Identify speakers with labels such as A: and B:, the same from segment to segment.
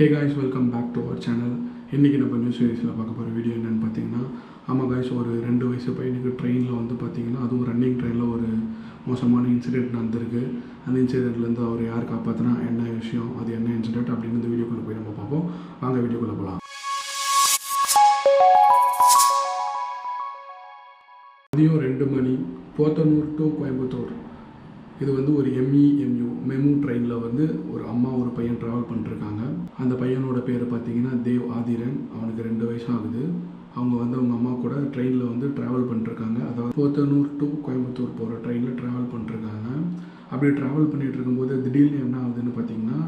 A: Hey guys welcome back to our channel இன்றைக்கி நம்ம news சீரீஸில் பார்க்க போகிற வீடியோ என்னென்னு பார்த்தீங்கன்னா ஆமாம் காய்ஸ் ஒரு ரெண்டு வயசு பையனுக்கு ட்ரெயினில் வந்து பார்த்தீங்கன்னா அதுவும் ரன்னிங் ட்ரெயினில் ஒரு மோசமான இன்சிடெண்ட் நடந்திருக்கு. அந்த இன்சிடெண்ட்லேருந்து அவர் யார் காப்பாற்றினா என்ன விஷயம் அது என்ன இன்சிடெண்ட் அப்படின்னு இந்த வீடியோக்குள்ளே போய் நம்ம பார்ப்போம். வாங்க வீடியோக்குள்ளே போகலாம் மதியம் ரெண்டு மணி போத்தனூர் டு கோயம்புத்தூர். இது வந்து ஒரு எம்இஎம்யூ மெமு ட்ரெயினில் வந்து ஒரு அம்மா ஒரு பையன் ட்ராவல் பண்ணிருக்காங்க. அந்த பையனோட பேர் பார்த்தீங்கன்னா தேவ் ஆதிரன். அவனுக்கு ரெண்டு வயசு ஆகுது அவங்க வந்து அவங்க அம்மா கூட ட்ரெயினில் வந்து ட்ராவல் பண்ணிருக்காங்க. அதாவது போத்தனூர் டு கோயம்புத்தூர் போகிற ட்ரெயினில் ட்ராவல் பண்ணிருக்காங்க. அப்படி ட்ராவல் பண்ணிட்டு இருக்கும்போது திடீர்னு என்ன ஆகுதுன்னு பார்த்தீங்கன்னா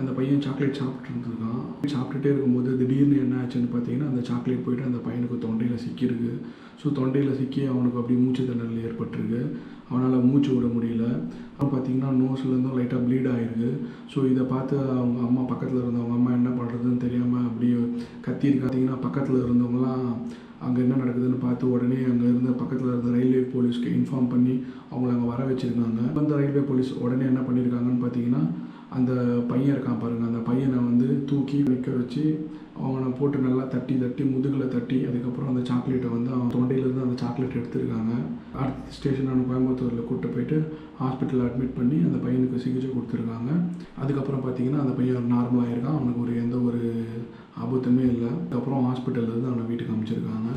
A: அந்த பையன் சாக்லேட் சாப்பிட்டு இருந்திருக்கான். சாப்பிட்டுட்டே இருக்கும்போது திடீர்னு என்ன ஆச்சுன்னு பார்த்தீங்கன்னா அந்த சாக்லேட் போயிட்டு அந்த பையனுக்கு தொண்டையில் சிக்கியிருக்கு. ஸோ தொண்டையில் சிக்கி அவனுக்கு அப்படியே மூச்சு திணறல் ஏற்பட்டிருக்கு. அவனால் மூச்சு விட முடியல. அப்புறம் பார்த்தீங்கன்னா நோஸ்லேருந்தும் லைட்டாக ப்ளீட் ஆகிருக்கு ஸோ இதை பார்த்து அவங்க அம்மா பக்கத்தில் இருந்தவங்க அம்மா என்ன பண்ணுறதுன்னு தெரியாமல் அப்படியே கத்திருக்கு பார்த்தீங்கன்னா பக்கத்தில் இருந்தவங்களாம் அங்கே என்ன நடக்குதுன்னு பார்த்து உடனே அங்கே இருந்த பக்கத்தில் இருந்த ரயில்வே போலீஸ்க்கு இன்ஃபார்ம் பண்ணி அவங்கள அங்கே வர வச்சுருக்காங்க. அந்த ரயில்வே போலீஸ் உடனே என்ன பண்ணியிருக்காங்கன்னு பார்த்தீங்கன்னா அந்த பையன் இருக்கான் பாருங்கள் அந்த பையனை வந்து தூக்கி நிற்க வச்சு அவனை போட்டு நல்லா தட்டி தட்டி முதுகில் தட்டி அதுக்கப்புறம் அந்த சாக்லேட்டை வந்து அவன் தொண்டையிலேருந்து அந்த சாக்லேட் எடுத்திருக்காங்க. அடுத்த ஸ்டேஷனான கோயம்புத்தூரில் கூப்பிட்டு போயிட்டு ஹாஸ்பிட்டலில் அட்மிட் பண்ணி அந்த பையனுக்கு சிகிச்சை கொடுத்துருக்காங்க. அதுக்கப்புறம் பார்த்தீங்கன்னா அந்த பையன் நார்மலாக இருக்கான் அவனுக்கு ஒரு எந்த ஒரு ஆபத்துமே இல்லை. அதுக்கப்புறம் ஹாஸ்பிட்டல்லேருந்து அவனை வீட்டுக்கு அமைச்சிருக்காங்க.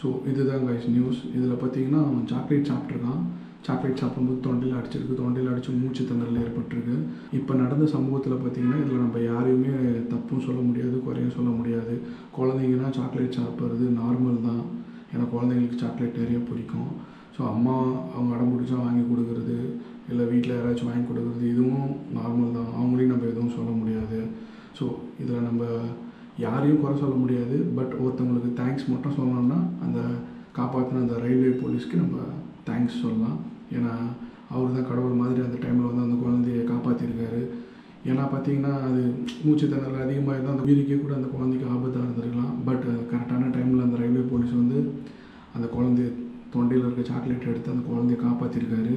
A: ஸோ இதுதான் கைஸ் நியூஸ் இதில் பார்த்தீங்கன்னா அவன் சாக்லேட் சாப்பிட்ருக்கான் சாக்லேட் சாப்பிடும்போது தொண்டையில் அடிச்சிருக்கு. தொண்டையில் அடித்து மூச்சு திணறல் ஏற்பட்டிருக்கு. இப்போ நடந்த சமூகத்தில் பார்த்தீங்கன்னா இதில் நம்ம யாரையுமே தப்பும் சொல்ல முடியாது குறையும் சொல்ல முடியாது. குழந்தைங்கன்னா சாக்லேட் சாப்பிட்றது நார்மல் தான். ஏன்னா குழந்தைங்களுக்கு சாக்லேட் நிறைய பிடிக்கும். ஸோ அம்மா அவங்க அடம் பிடிச்சா வாங்கி கொடுக்குறது இல்லை வீட்டில் யாராச்சும் வாங்கி கொடுக்குறது இதுவும் நார்மல் தான். அவங்களையும் நம்ம எதுவும் சொல்ல முடியாது. ஸோ இதில் நம்ம யாரையும் குறை சொல்ல முடியாது. பட் ஒருத்தவங்களுக்கு தேங்க்ஸ் மட்டும் சொல்லணும்னா அந்த காப்பாற்றின அந்த ரயில்வே போலீஸ்க்கு நம்ம தேங்க்ஸ் சொல்லலாம். ஏன்னா அவர் தான் கடவுள் மாதிரி அந்த டைமில் வந்து அந்த குழந்தைய காப்பாற்றிருக்காரு ஏன்னா பார்த்தீங்கன்னா அது மூச்சு திணறல் அதிகமாக இருந்தால் அந்த உயிருக்கே கூட அந்த குழந்தைக்கு ஆபத்தாக இருந்திருக்கலாம். பட் கரெக்டான டைமில் அந்த ரயில்வே போலீஸ் வந்து அந்த குழந்தைய தொண்டையில் இருக்க சாக்லேட் எடுத்து அந்த குழந்தைய காப்பாற்றிருக்காரு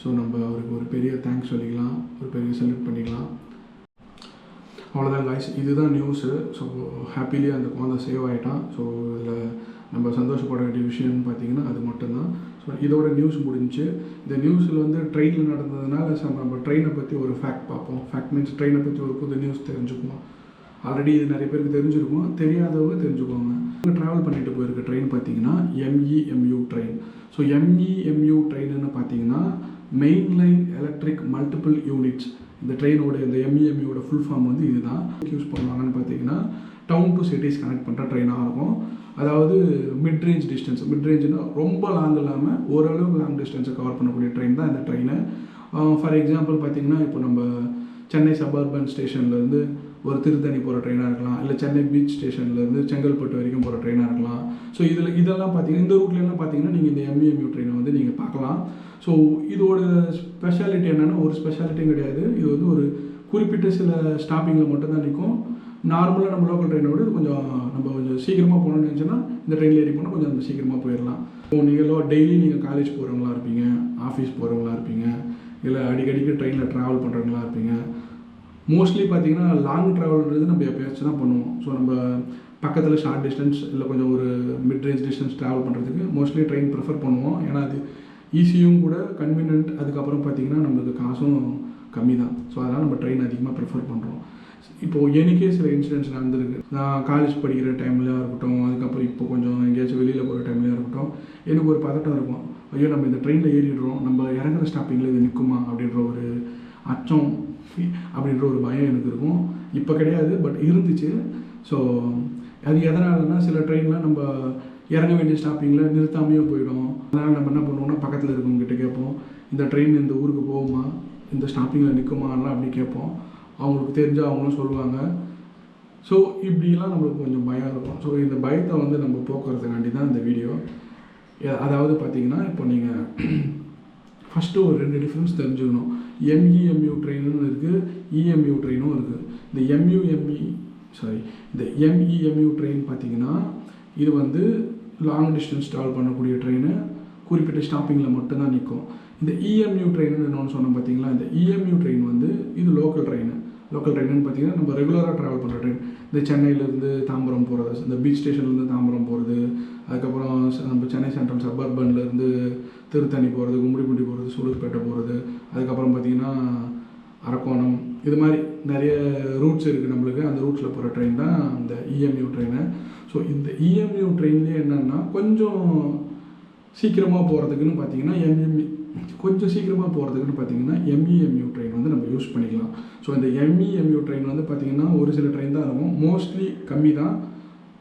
A: ஸோ நம்ம அவருக்கு ஒரு பெரிய தேங்க்ஸ் சொல்லிக்கலாம். ஒரு பெரிய செலிப்ரேட் பண்ணிக்கலாம். அவ்வளோதான் காய்ஸ் இதுதான் நியூஸு ஸோ ஹாப்பிலி அந்த குழந்தை சேவ் ஆகிட்டான் ஸோ இதில் நம்ம சந்தோஷப்பட வேண்டிய விஷயம்னு பார்த்தீங்கன்னா அது மட்டும்தான். இதோட நியூஸ் முடிஞ்சு இந்த நியூஸில் வந்து ட்ரெயினில் நடந்ததுனால ச நம்ம ட்ரெயினை பற்றி ஒரு ஃபேக்ட் பார்ப்போம். ஃபேக்ட் மீன்ஸ் ட்ரெயினை பற்றி ஒரு புது நியூஸ் தெரிஞ்சுக்குவோம். ஆல்ரெடி இது நிறைய பேருக்கு தெரிஞ்சிருக்கும். தெரியாதவங்க தெரிஞ்சுக்குவாங்க. ட்ராவல் பண்ணிட்டு போயிருக்க ட்ரெயின் பார்த்தீங்கன்னா எம்இஎம்யூ ட்ரெயின் ஸோ எம்இஎம்யூ ட்ரெயின்னு பார்த்தீங்கன்னா main line electric multiple units இந்த ட்ரெயினோட இந்த எம்இஎம்யூட ஃபுல் ஃபார்ம் வந்து இதுதான். யூஸ் பண்ணுவாங்கன்னு பார்த்தீங்கன்னா டவுன் டு சிட்டிஸ் கனெக்ட் பண்ணுற ட்ரெயினாக இருக்கும். அதாவது மிட் ரேஞ்ச் டிஸ்டன்ஸ் மிட் ரேஞ்சுனா ரொம்ப லாங் இல்லாமல் ஓரளவுக்கு லாங் டிஸ்டன்ஸை கவர் பண்ணக்கூடிய ட்ரெயின் தான் இந்த ட்ரெயினை ஃபார் எக்ஸாம்பிள் பார்த்தீங்கன்னா இப்போ நம்ம சென்னை சபர்பன் ஸ்டேஷன்லேருந்து ஒரு திருத்தணி போகிற ட்ரெயினாக இருக்கலாம் இல்லை சென்னை பீச் ஸ்டேஷன்லேருந்து செங்கல்பட்டு வரைக்கும் போகிற ட்ரெயினாக இருக்கலாம். ஸோ இதில் இதெல்லாம் பார்த்தீங்கன்னா இந்த ரூட்லலாம் பார்த்தீங்கன்னா நீங்கள் இந்த எம்இஎம்யூ ட்ரெயினை வந்து நீங்கள் பார்க்கலாம். ஸோ இதோட ஸ்பெஷாலிட்டி என்னென்னா ஒரு ஸ்பெஷாலிட்டியும் கிடையாது. இது வந்து ஒரு குறிப்பிட்ட சில ஸ்டாப்பிங்கில் மட்டும்தான் நிற்கும். நார்மலாக நம்ம லோக்கல் ட்ரெயினை விட கொஞ்சம் நம்ம கொஞ்சம் சீக்கிரமாக போகணும்னு நினச்சோன்னா இந்த ட்ரெயினில் ஏறி போனால் கொஞ்சம் நம்ம சீக்கிரமாக போயிடலாம். இப்போ நீங்கள் லோ டெய்லி நீங்கள் காலேஜ் போகிறவங்களா இருப்பீங்க ஆஃபீஸ் போகிறவங்களா இருப்பீங்க இல்லை அடிக்கடிக்கு ட்ரெயினில் ட்ராவல் பண்ணுறவங்களா இருப்பீங்க. மோஸ்ட்லி பார்த்தீங்கன்னா லாங் ட்ராவல்ன்றது நம்ம எப்பயாச்சும் தான் பண்ணுவோம். ஸோ நம்ம பக்கத்தில் ஷார்ட் டிஸ்டன்ஸ் இல்லை கொஞ்சம் ஒரு மிட் ரேஞ்ச் டிஸ்டன்ஸ் ட்ராவல் பண்ணுறதுக்கு மோஸ்ட்லி ட்ரெயின் ப்ரிஃபர் பண்ணுவோம். ஏன்னா அது ஈஸியும் கூட கன்வீனியன்ட் அதுக்கப்புறம் பார்த்தீங்கன்னா நம்மளுக்கு காசும் கம்மி தான் ஸோ அதனால் நம்ம ட்ரெயின் அதிகமாக ப்ரிஃபர் பண்ணுறோம் இப்போது எனக்கே சில இன்சிடென்ட்ஸ் நடந்திருக்கு. நான் காலேஜ் படிக்கிற டைம்லையாக இருக்கட்டும் அதுக்கப்புறம் இப்போ கொஞ்சம் எங்கேயாச்சும் வெளியில் போகிற டைம்லையாக இருக்கட்டும் எனக்கு ஒரு பதட்டம் இருக்கும். ஐயோ நம்ம இந்த ட்ரெயினில் ஏறிடுறோம் நம்ம இறங்குற ஸ்டாப்பிங்கில் இது நிற்குமா அப்படின்ற ஒரு அச்சம் அப்படின்ற ஒரு பயம் எனக்கு இருக்கும். இப்போ கிடையாது பட் இருந்துச்சு. ஸோ அது எதனாலன்னா சில ட்ரெயின்லாம் நம்ம இறங்க வேண்டிய ஸ்டாப்பிங்கில் நிறுத்தாமையே போயிடும். அதனால் நம்ம என்ன பண்ணுவோம்னா பக்கத்தில் இருக்கவங்ககிட்ட கேட்போம் இந்த ட்ரெயின் இந்த ஊருக்கு போகுமா? இந்த ஸ்டாப்பிங்கில் நிற்குமான்லாம் அப்படி கேட்போம். அவங்களுக்கு தெரிஞ்சால் அவங்களும் சொல்லுவாங்க. ஸோ இப்படிலாம் நம்மளுக்கு கொஞ்சம் பயம் இருக்கும். ஸோ இந்த பயத்தை வந்து நம்ம போக்குறதுக்காண்டி தான் இந்த வீடியோ அதாவது பார்த்தீங்கன்னா இப்போ நீங்கள் ஃபஸ்ட்டு ஒரு ரெண்டு டிஃப்ரென்ஸ் தெரிஞ்சுக்கணும். எம்இஎம்யூ ட்ரெயினும் இருக்குது இஎம்யூ ட்ரெயினும் இருக்குது இந்த எம்யூஎம்இ சாரி இந்த எம்இஎம்யூ ட்ரெயின் பார்த்தீங்கன்னா இது வந்து லாங் டிஸ்டன்ஸ் ட்ராவல் பண்ணக்கூடிய ட்ரெயின் குறிப்பிட்ட ஸ்டாப்பிங்கில் மட்டும்தான் நிற்கும். இந்த இஎம்யூ ட்ரெயின்னு இன்னொன்று சொன்னோம் பார்த்தீங்களா? இந்த இஎம்யூ ட்ரெயின் வந்து இது லோக்கல் ட்ரெயின் லோக்கல் ட்ரெயின்னு பார்த்தீங்கன்னா நம்ம ரெகுலராக ட்ராவல் பண்ணுற ட்ரெயின் இந்த சென்னையிலேருந்து தாம்பரம் போகிறது இந்த பீச் ஸ்டேஷன்லேருந்து தாம்பரம் போகிறது அதுக்கப்புறம் நம்ம சென்னை சென்ட்ரல் சப்பர்பன்லேருந்து திருத்தணி போகிறது கும்மிடிப்பூண்டி போகிறது சூலூர்பேட்டை போகிறது அதுக்கப்புறம் பார்த்தீங்கன்னா அரக்கோணம். இது மாதிரி நிறைய ரூட்ஸ் இருக்குது நம்மளுக்கு. அந்த ரூட்ஸில் போகிற ட்ரெயின் தான் இந்த இஎம்யூ ட்ரெயினு ஸோ இந்த இஎம்யூ ட்ரெயின்லேயே என்னென்னா கொஞ்சம் சீக்கிரமாக போகிறதுக்குன்னு பார்த்தீங்கன்னா எம்எம்இ கொஞ்சம் சீக்கிரமாக போகிறதுக்குன்னு பார்த்தீங்கன்னா எம்இஎம்யூ ட்ரெயின் வந்து நம்ம யூஸ் பண்ணிக்கலாம். ஸோ இந்த எம்இஎம்யூ ட்ரெயின் வந்து பார்த்தீங்கன்னா ஒரு சில ட்ரெயின் தான் இருக்கும். மோஸ்ட்லி கம்மி தான்.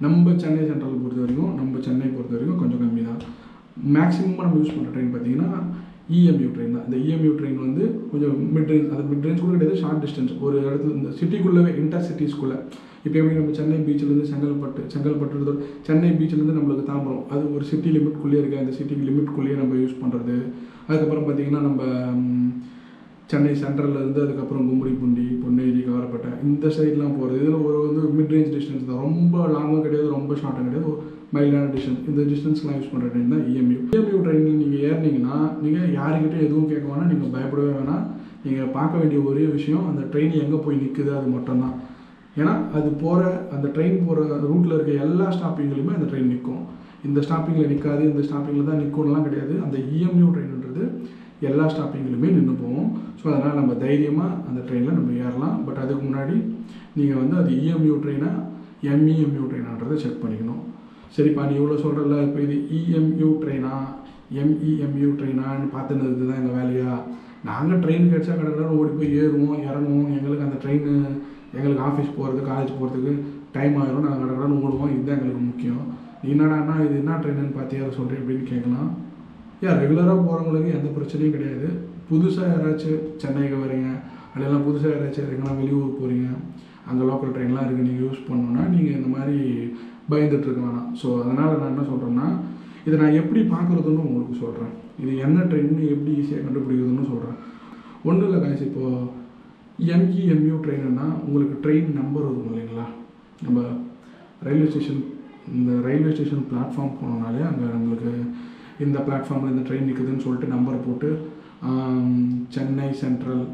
A: நம்ம சென்னை சென்ட்ரல் பொறுத்த வரைக்கும் நம்ம சென்னை பொறுத்த வரைக்கும் கொஞ்சம் கம்மி தான். மேக்ஸிமமாக நம்ம யூஸ் பண்ணுற ட்ரெயின் பார்த்தீங்கன்னா இஎம்யூ ட்ரெயின் தான். இந்த இஎம்யூ ட்ரெயின் வந்து கொஞ்சம் மிட் ரேஞ்ச் அது மிட் ரேஞ்ச் கூட கிடையாது ஷார்ட் டிஸ்டன்ஸ் ஒரு இடத்துல இந்த சிட்டிக்குள்ளவே இன்டர் சிட்டிஸ்குள்ளே இப்போ எப்படி நம்ம சென்னை பீச்சிலேருந்து செங்கல்பட்டு செங்கல்பட்டு சென்னை பீச்சிலேருந்து நம்மளுக்கு தாம்பரம். அது ஒரு சிட்டி லிமிட்குள்ளேயே இருக்குது அந்த சிட்டி லிமிட்குள்ளேயே நம்ம யூஸ் பண்ணுறது அதுக்கப்புறம் பார்த்திங்கன்னா நம்ம சென்னை சென்ட்ரல்ல இருந்து அதுக்கப்புறம் கும்மிடிப்பூண்டி பொன்னேரி கவரப்பட்டை இந்த சைட்லாம் போகிறது இதில் ஒரு வந்து மிட் ரேஞ்ச் டிஸ்டன்ஸ் தான். ரொம்ப லாங்கும் கிடையாது ரொம்ப ஷார்ட்டும் கிடையாது. மைல்டான டிஸ்டன்ஸ் இந்த டிஸ்டன்ஸ்லாம் யூஸ் பண்ணுற ட்ரெயின் தான் இஎம்யூ இஎம்யூ ட்ரெயினில் நீங்கள் ஏறினீங்கன்னா நீங்கள் யாருக்கிட்டே எதுவும் கேட்க வேணாம் நீங்கள் பயப்படவே வேணாம். நீங்கள் பார்க்க வேண்டிய ஒரே விஷயம் அந்த ட்ரெயின் எங்கே போய் நிற்குது அது மட்டும்தான் ஏன்னா அது போகிற அந்த ட்ரெயின் போகிற ரூட்டில் இருக்க எல்லா ஸ்டாப்பிங்லையுமே அந்த ட்ரெயின் நிற்கும் இந்த ஸ்டாப்பிங்கில் நிற்காது இந்த ஸ்டாப்பிங்கில் தான் நிற்கும்லாம் கிடையாது. அந்த இஎம்யூ ட்ரெயின்ன்றது எல்லா ஸ்டாப்பிங்லையுமே நின்று போவோம். ஸோ அதனால் நம்ம தைரியமாக அந்த ட்ரெயினில் நம்ம ஏறலாம். பட் அதுக்கு முன்னாடி நீங்கள் வந்து அது இஎம்யூ ட்ரெயினாக எம்இஎம்யூ ட்ரெயினான்றதை செக் பண்ணிக்கணும். சரிப்பா நீ இவ்வளோ சொல்கிறல இப்போ இது இஎம்யூ ட்ரெயினா எம்இஎம்யூ ட்ரெயினான்னு பார்த்துனது தான் எங்கள் வேலையா? நாங்கள் ட்ரெயின் கிடச்சா கடற்கரை ஓடி போய் ஏறுவோம் இறங்குவோம். எங்களுக்கு அந்த ட்ரெயின் எங்களுக்கு ஆஃபீஸ் போகிறது காலேஜ் போகிறதுக்கு டைம் ஆகிரும் நாங்கள் கடற்கரை ஓடுவோம். இதுதான் எங்களுக்கு முக்கியம். நீ இது என்ன ட்ரெயினுன்னு பார்த்தியா சொல்கிறேன் அப்படின்னு கேட்கலாம். ஏன் ரெகுலராக போகிறவங்களுக்கு எந்த பிரச்சனையும் கிடையாது. புதுசாக யாராச்சும் சென்னைக்கு வரீங்க அப்படிலாம் புதுசாக யாராச்சும் எங்கன்னா வெளியூர் போகிறீங்க அங்கே லோக்கல் ட்ரெயின்லாம் இருக்குது நீங்கள் யூஸ் பண்ணணுன்னா நீங்கள் இந்த மாதிரி பயந்துட்டுருக்க வேணாம். ஸோ அதனால் நான் என்ன சொல்கிறேன்னா இதை நான் எப்படி பார்க்குறதுன்னு உங்களுக்கு சொல்கிறேன் இது என்ன ட்ரெயின்னு எப்படி ஈஸியாக கண்டுபிடிக்கிறதுன்னு சொல்கிறேன் ஒன்றும் இல்லை காய்ச்சி இப்போது எம்இஎம்யூ ட்ரெயினுன்னா உங்களுக்கு ட்ரெயின் நம்பர் இருக்கும் இல்லைங்களா? நம்ம ரயில்வே ஸ்டேஷன் இந்த ரயில்வே ஸ்டேஷன் பிளாட்ஃபார்ம் போனோம்னாலே அங்கே நம்மளுக்கு இந்த பிளாட்ஃபார்மில் இந்த ட்ரெயின் நிற்குதுன்னு சொல்லிட்டு நம்பர் போட்டு சென்னை சென்ட்ரல்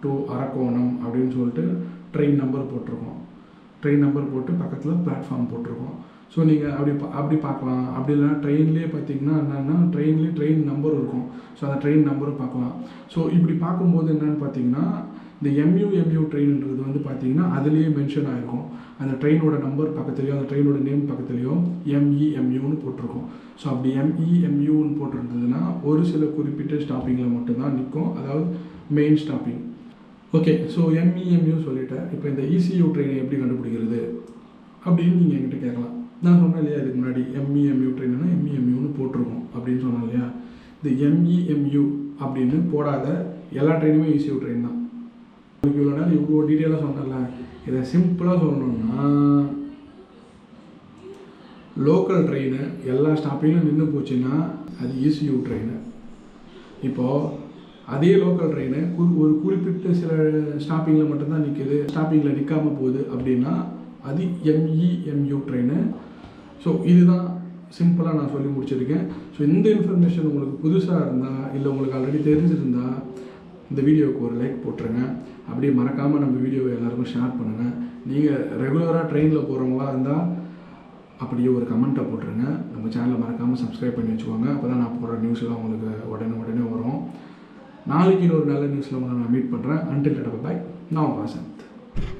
A: டு அரக்கோணம் அப்படின்னு சொல்லிட்டு ட்ரெயின் நம்பர் போட்டிருக்கோம். ட்ரெயின் நம்பர் போட்டு பக்கத்தில் பிளாட்ஃபார்ம் போட்டிருக்கோம். ஸோ நீங்கள் அப்படி பா- அப்படி பார்க்கலாம். அப்படி இல்லைனா ட்ரெயின்லேயே பார்த்தீங்கன்னா என்னென்னா ட்ரெயின்லேயே ட்ரெயின் நம்பர் இருக்கும். ஸோ அந்த ட்ரெயின் நம்பரும் பார்க்கலாம். ஸோ இப்படி பார்க்கும்போது என்னென்னு பார்த்தீங்கன்னா இந்த எம்யூ எம்யூ ட்ரெயின்ன்றது வந்து பார்த்தீங்கன்னா அதுலேயே மென்ஷன் ஆகிருக்கும் அந்த ட்ரெயினோட நம்பர் பக்கத்துலேயோ அந்த ட்ரெயினோட நேம் பக்கத்துலேயோ எம்இஎம்யூன்னு போட்டிருக்கும். ஸோ அப்படி எம்இஎம்யூன்னு போட்டிருந்ததுன்னா ஒரு சில குறிப்பிட்ட ஸ்டாப்பிங்கில் மட்டும்தான் நிற்கும். அதாவது main stopping okay so MEMU சொல்லிட்டேன். இப்போ இந்த இசியூ ட்ரெயினை எப்படி கண்டுபிடிக்கிறது அப்படின்னு நீங்கள் என்கிட்ட கேட்கலாம். நான் சொன்னேன் இல்லையா இதுக்கு முன்னாடி எம்இஎம்யூ ட்ரெயின்னா எம்இஎம்யூன்னு போட்டிருக்கோம் அப்படின்னு சொன்னேன் இல்லையா? இந்த எம்இஎம்யூ அப்படின்னு போடாத எல்லா ட்ரெயினுமே இசியூ ட்ரெயின் தான். உங்களுக்கு இவ்வளோ நேரம் இவ்வளோ டீட்டெயிலாக சொன்னல இதை சிம்பிளாக சொல்லணும்னா லோக்கல் ட்ரெயினு எல்லா ஸ்டாப்பிங்லையும் நின்று போச்சுன்னா அது இசியூ ட்ரெயினு இப்போது அதே லோக்கல் ட்ரெயினு கு ஒரு குறிப்பிட்ட சில ஸ்டாப்பிங்கில் மட்டும்தான் நிற்கிது ஸ்டாப்பிங்கில் நிற்காமல் போகுது அப்படின்னா அது எம்இஎம்யூ ட்ரெயினு ஸோ இதுதான் சிம்பிளாக நான் சொல்லி முடிச்சிருக்கேன். ஸோ இந்த இன்ஃபர்மேஷன் உங்களுக்கு புதுசாக இருந்தால் இல்லை உங்களுக்கு ஆல்ரெடி தெரிஞ்சிருந்தால் இந்த வீடியோவுக்கு ஒரு லைக் போட்டுருங்க. அப்படியே மறக்காமல் நம்ம வீடியோவை எல்லாருக்கும் ஷேர் பண்ணுங்கள் நீங்கள் ரெகுலராக ட்ரெயினில் போகிறவங்களா இருந்தால் அப்படியே ஒரு கமெண்ட்டை போட்டுருங்க. நம்ம சேனலை மறக்காமல் சப்ஸ்கிரைப் பண்ணி வச்சுக்கோங்க. அப்போ தான் நான் போடுற நியூஸ்லாம் உங்களுக்கு உடனே உடனே வரும். நாளைக்கு இன்னொரு நல்ல நியூஸில் உங்களை நான் மீட் பண்ணுறேன் அன்டில் பாய் நான் வாசந்த்.